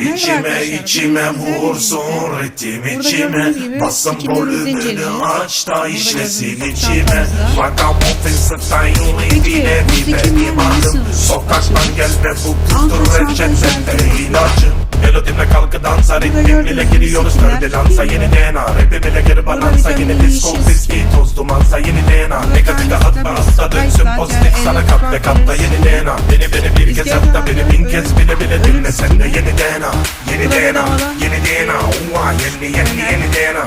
içime içime vursun ritim içime. Basın 2000 volümünü aç da işlesin içime. fazla. Ragamuffin style Peki, ile müzik bir dinleyen benim adım? Sokaktan gelme bu Şarkı reçetede ilacım Melodimle kalkı dansa ritmimle giriyoruz Dörde dansa yeni DNA Rapimle geri balansa yeni disco Viski toz dumansa yeni DNA Negatife atma hasta dönsün pozitif sana kat ve Sprite'lar. yeni DNA ನನ್ನ ಸಂಗ ಎನಿದೇನಾ ಎನಿದೇನಾ ಎನಿದೇನಾ ಹೂವ ಎಣ್ಣಿ ಎಣ್ಣಿ ಎನಿದೇನಾ